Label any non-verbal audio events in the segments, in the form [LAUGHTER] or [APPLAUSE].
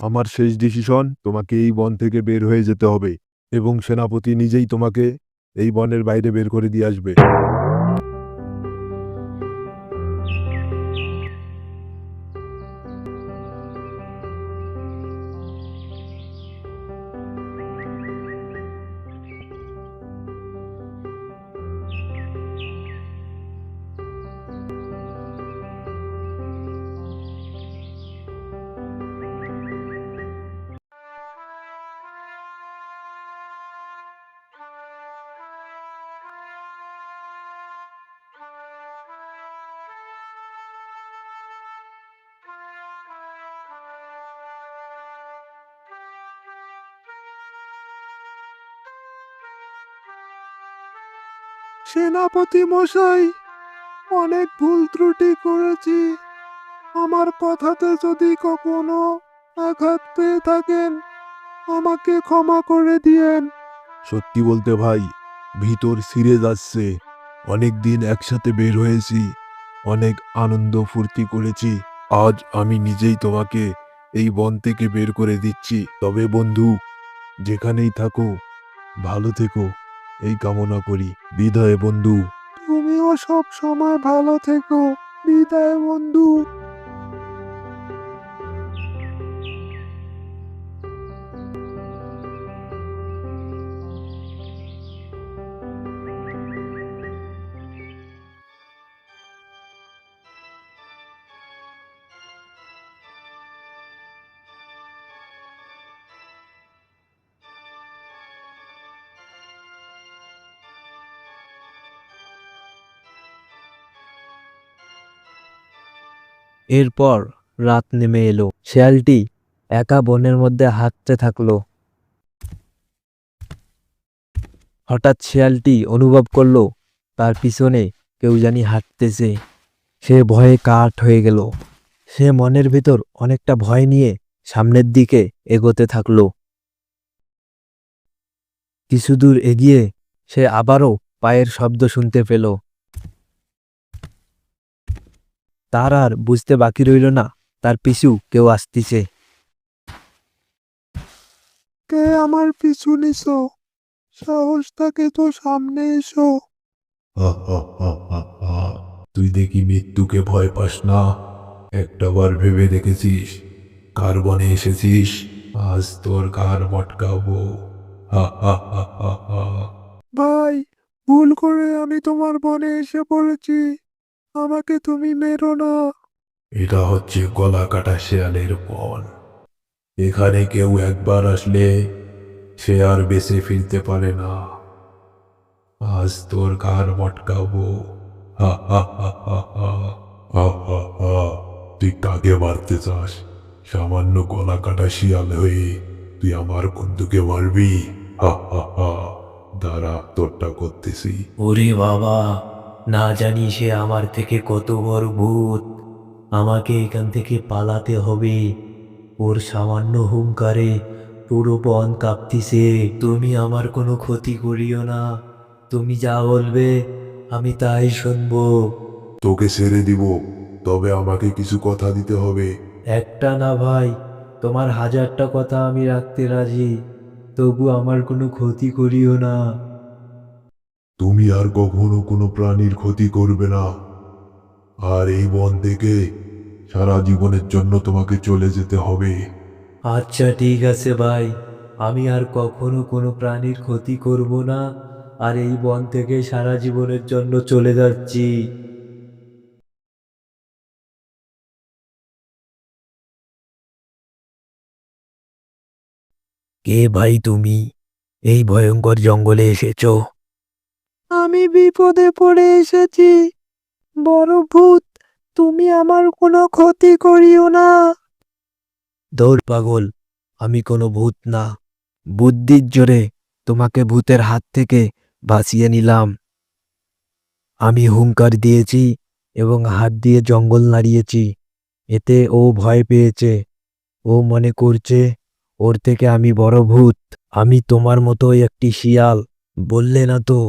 আমার শেষ ডিসিশন তোমাকে এই বন থেকে বের হয়ে যেতে হবে এবং সেনাপতি নিজেই তোমাকে এই বনের বাইরে বের করে দিয়ে আসবে। সেনাপতি মশাই, অনেক ভুল ত্রুটি করেছি। আমার কথাতে যদি কখনো আঘাত পেয়ে থাকেন, আমাকে ক্ষমা করে দিয়েন। সত্যি বলতে ভাই, ভিতর সিরে যাচ্ছে। অনেক দিন একসাথে বের হয়েছি। অনেক আনন্দ ফুর্তি করেছি। আজ আমি নিজেই তোমাকে এই বন থেকে বের করে দিচ্ছি। তবে বন্ধু, যেখানেই থাকো, ভালো থেকো। এই কামনা করি। বিদায় বন্ধু। তুমিও সব সময় ভালো থেকো। বিদায় বন্ধু। এরপর রাত নেমে এলো। শেয়ালটি একা বনের মধ্যে হাঁটতে থাকল। হঠাৎ শেয়ালটি অনুভব করল, তার পিছনে কেউ জানি হাঁটতেছে। সে ভয়ে কাঠ হয়ে গেল। সে মনের ভিতর অনেকটা ভয় নিয়ে সামনের দিকে এগোতে থাকল। কিছু দূর এগিয়ে সে আবারও পায়ের শব্দ শুনতে পেল। তার আর বুঝতে বাকি রইল না তার পিছু কেউ আসতিছে। কে আমার পিছু নিছো? সাহস থাকে তো সামনে এসো। তুই দেখি মৃত্যুকে ভয় পাস না? একটাবার ভেবে দেখেছিস? কার বনে এসেছিস? আজ তোর কার মটকাবো। ভাই ভুল করে আমি তোমার বনে এসে পড়েছি। আমাকে তুমি মেরো না। এটা হচ্ছে গলা কাটা শেয়ালের বন এখানে কেউ একবার আসলে সে আর বেঁচে ফিরতে পারে না। আজ তোর ঘর মটকাবো। তুই কাকে মারতে চাস? সামান্য গলা কাটা শিয়াল হয়ে তুই আমার বন্ধুকে মারবি? হা হা হা। দাঁড়া তোরটা করতেছি। ওরে বাবা না জানি সে আমার থেকে কত বড় ভূত। আমাকে এখান থেকে পালাতে হবে। ওর সামান্য হুঙ্কারে পুরো বন কাঁপতিছে। তুমি আমার কোনো ক্ষতি করিও না। তুমি যা বলবে আমি তাই শুনব। তোকে ছেড়ে দিব তবে আমাকে কিছু কথা দিতে হবে। একটা না ভাই তোমার হাজারটা কথা আমি রাখতে রাজি। তবু আমার কোনো ক্ষতি করিও না। তুমি আর কখনো কোনো প্রাণীর ক্ষতি করবে না। আর এই বন থেকে সারা জীবনের জন্য তোমাকে চলে যেতে হবে। আচ্ছা ঠিক আছে ভাই। আমি আর কখনো কোনো প্রাণীর ক্ষতি করব না আর এই বন থেকে সারা জীবনের জন্য চলে যাচ্ছি। কে ভাই তুমি? এই ভয়ঙ্কর জঙ্গলে এসেছ। আমি বিপদে পড়ে এসেছি। বড় ভূত, তুমি আমার কোনো ক্ষতি করিও না। দৌড় পাগল, আমি কোনো ভূত না। বুদ্ধির জোরে তোমাকে ভূতের হাত থেকে বাঁচিয়ে নিলাম। আমি হুঙ্কার দিয়েছি এবং হাত দিয়ে জঙ্গল নাড়িয়েছি। এতে ও ভয় পেয়েছে। ও মনে করছে, ওর থেকে আমি বড় ভূত। আমি তোমার মতো একটি শিয়াল। বললে না তো?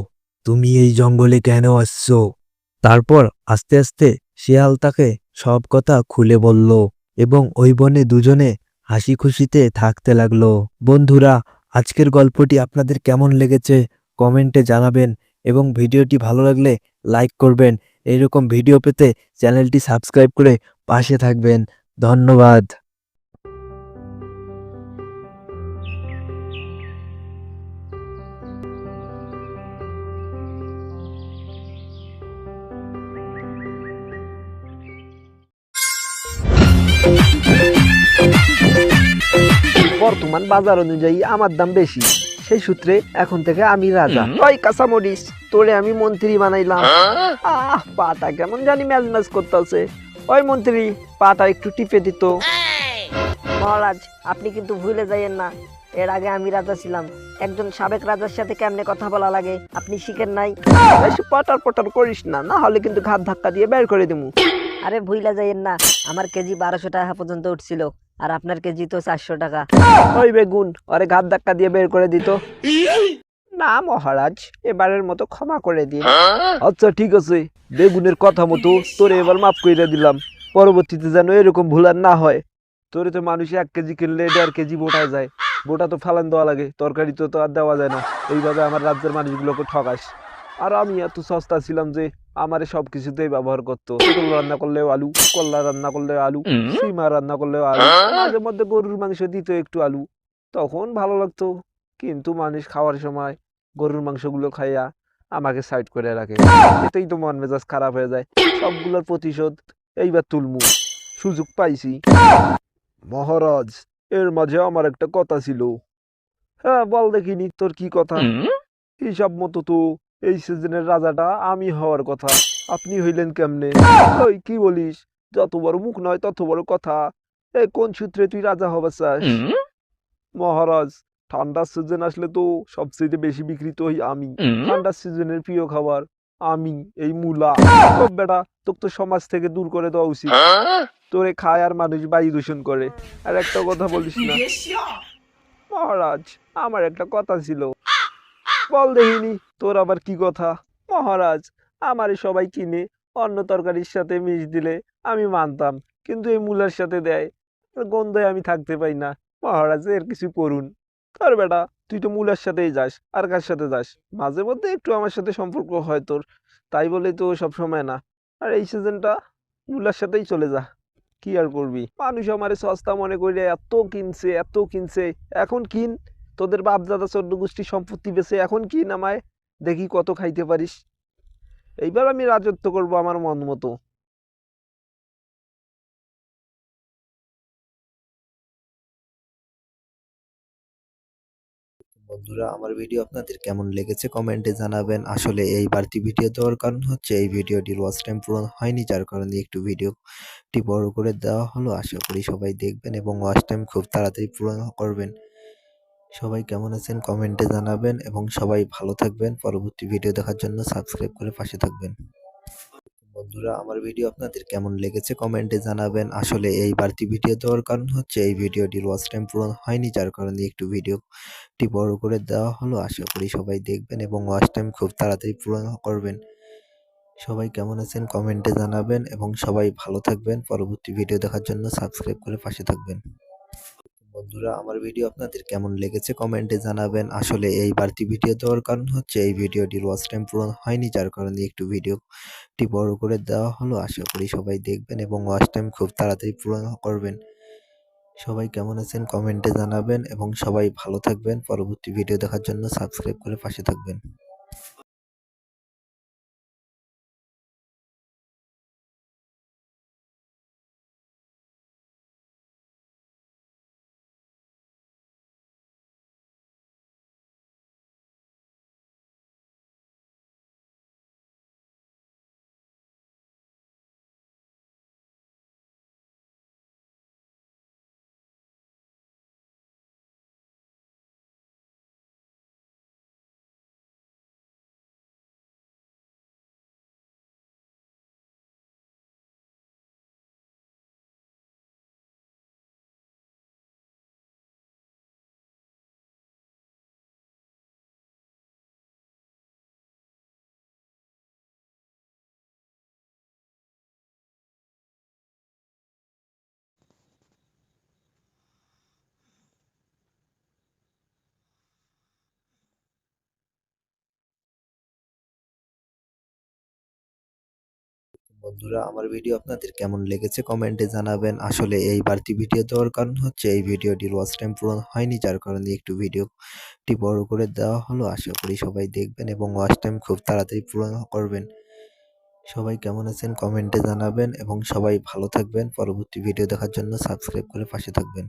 তুমি এই জঙ্গলে কেন আসছো? তারপর আস্তে আস্তে শিয়াল তাকে সব কথা খুলে বলল এবং ওই বনে দুজনে হাসি খুশিতে থাকতে লাগল। বন্ধুরা, আজকের গল্পটি আপনাদের কেমন লেগেছে কমেন্টে জানাবেন এবং ভিডিওটি ভালো লাগলে লাইক করবেন। এরকম ভিডিও পেতে চ্যানেলটি সাবস্ক্রাইব করে পাশে থাকবেন। ধন্যবাদ। বর্তমান বাজার অনুযায়ী আমার দাম বেশি। সেই সূত্রে এখন থেকে আমি রাজা। ওই কাঁচামরিচ তোরে আমি মন্ত্রী বানাইলাম। আহ পাটা কেমন জানি ম্যাজ ম্যাজ করতেছে। ওই মন্ত্রী পাটা একটু টিপে দিত। মহারাজ আপনি কিন্তু ভুলে যাইয়েন না। এর আগে আমি রাজা ছিলাম। একজন সাবেক রাজার সাথে কেমনে কথা বলা লাগে আপনি শিখেন নাই? বেশি পটার পটার করিস না না হলে কিন্তু ঘাত ধাক্কা দিয়ে বের করে দেবো [COUGHS] আরে ভুলে যাইয়েন না আমার কেজি বারোশো টাকা পর্যন্ত উঠছিল। আর আপনার কেজি তো চারশো টাকা। ওই বেগুন ওরে ঘাত ধাক্কা দিয়ে বের করে দিত। না মহারাজ এবারের মতো ক্ষমা করে দিন। আচ্ছা ঠিক আছে। বেগুনের কথা মতো তোরে এবার মাফ করে দিলাম। পরবর্তীতে যেন এরকম ভুল আর না হয়। তোরে তো মানুষ এক কেজি কিনলে দেড় কেজি বোটা যায়। বোটা তো ফালান দেওয়া লাগে তরকারি তো তো আর দেওয়া যায় না। এইভাবে আমার রাজ্যের মানুষগুলোকে ঠকাস। আর আমি এত সস্তা ছিলাম যে আমারে সব কিছুতেই ব্যবহার করতো। পটল রান্না করলেও আলু কল্লা রান্না করলেও আলু সীমা রান্না করলেও আলু মাঝে মধ্যে গরুর মাংস দিত একটু আলু। তখন ভালো লাগতো। কিন্তু মানুষ খাওয়ার সময় গরুর মাংসগুলো খাইয়া আমাকে সাইড করে রাখে। এতেই তো মন মেজাজ খারাপ হয়ে যায়। সবগুলোর প্রতিশোধ এইবার তুলমু। সুযোগ পাইছি। মহারাজ এর মাঝে আমার একটা কথা ছিল। হ্যাঁ বল দেখিনি তোর কি কথা? হিসাব মতো তো এই সিজনের রাজাটা আমি হওয়ার কথা। আপনি হইলেন কেমনে? ওই কি বলিস? যত বড় মুখ নয় তত বড় কথা। এই কোন সূত্রে তুই রাজা হবার চাস? মহারাজ ঠান্ডার সিজন আসলে তো সবচেয়ে বেশি বিক্রিত হই আমি। ঠান্ডার সিজনের প্রিয় খাবার আমি এই মূলা। ও বেটা তোকে তো সমাজ থেকে দূর করে দেওয়া উচিত। তোরে খায় আর মানুষ বায়ু দূষণ করে। আর একটা কথা বলিস না। মহারাজ আমার একটা কথা ছিল। বল দেখিনি, তোর আবার কি কথা? মহারাজ, আমারে সবাই কিনে অন্য তরকারির সাথে মিশ দিলে আমি মানতাম, কিন্তু এই মূলার সাথে দেয় গন্ধে আমি থাকতে পাই না। মহারাজ, এর কিছু করুন। তোর বেটা, তুই তো মূলার সাথেই যাস, আর কার সাথে যাস? মাঝে মধ্যে একটু আমার সাথে সম্পর্ক হয় তোর, তাই বলে তো সব সময় না। আর এই সিজনটা মূলার সাথেই চলে যা। কি আর করবি? মানুষ আমার সস্তা মনে করে এত কিনছে এত কিনছে, এখন কিন। তোদের বাপ দাদা চোদ্দ সম্পত্তি বেছে এখন কি নামায়? দেখি কত খাইতে পারিস। এইবার আমি রাজত্ব করব আমার মন মতো। বন্ধুরা, আমার ভিডিও আপনাদের কেমন লেগেছে কমেন্টে জানাবেন। আসলে এই বাড়তি ভিডিও দেওয়ার কারণ হচ্ছে, এই ভিডিওটির ওয়াচ টাইম পূরণ হয়নি, যার কারণে একটু ভিডিওটি বড় করে দেওয়া হলো। আশা করি সবাই দেখবেন এবং ওয়াচ টাইম খুব তাড়াতাড়ি পূরণ করবেন। সবাই কেমন আছেন কমেন্টে জানাবেন এবং সবাই ভালো থাকবেন। পরবর্তী ভিডিও দেখার জন্য সাবস্ক্রাইব করে পাশে থাকবেন। বন্ধুরা, আমার ভিডিও আপনাদের কেমন লেগেছে কমেন্টে জানাবেন। আসলে এই বাড়তি ভিডিও দেওয়ার কারণ হচ্ছে এই ভিডিওটির ওয়াচ টাইম পূরণ হয়নি, যার কারণে একটু ভিডিওটি বড় করে দেওয়া হলো। আশা করি সবাই দেখবেন এবং ওয়াচ টাইম খুব তাড়াতাড়ি পূরণ করবেন। সবাই কেমন আছেন কমেন্টে জানাবেন এবং সবাই ভালো থাকবেন। পরবর্তী ভিডিও দেখার জন্য সাবস্ক্রাইব করে পাশে থাকবেন। বন্ধুরা, আমার ভিডিও আপনাদের কেমন লেগেছে কমেন্টে জানাবেন। আসলে এই বাড়তি ভিডিও দেওয়ার কারণ হচ্ছে, এই ভিডিওটির ওয়াচ টাইম পূরণ হয়নি, যার কারণে একটু ভিডিওটি বড় করে দেওয়া হলো। আশা করি সবাই দেখবেন এবং ওয়াচ টাইম খুব তাড়াতাড়ি পূরণ করবেন। সবাই কেমন আছেন কমেন্টে জানাবেন এবং সবাই ভালো থাকবেন। পরবর্তী ভিডিও দেখার জন্য সাবস্ক্রাইব করে পাশে থাকবেন। বন্ধুরা, আমার ভিডিও আপনাদের কেমন লেগেছে কমেন্টে জানাবেন। আসলে এই বাড়তি ভিডিও দেওয়ার কারণ হচ্ছে, এই ভিডিওটির ওয়াচ টাইম পূরণ হয়নি, যার কারণে একটু ভিডিওটি বড় করে দেওয়া হলো। আশা করি সবাই দেখবেন এবং ওয়াচ টাইম খুব তাড়াতাড়ি পূরণ করবেন। সবাই কেমন আছেন কমেন্টে জানাবেন এবং সবাই ভালো থাকবেন। পরবর্তী ভিডিও দেখার জন্য সাবস্ক্রাইব করে পাশে থাকবেন।